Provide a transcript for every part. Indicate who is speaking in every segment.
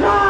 Speaker 1: No!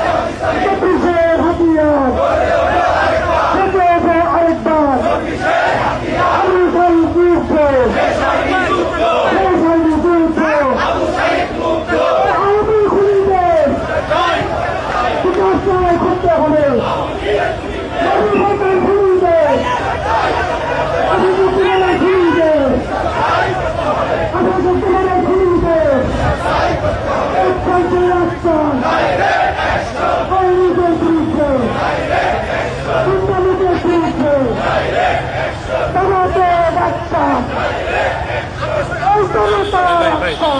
Speaker 1: রাস্তা। জনতা রাস্তা।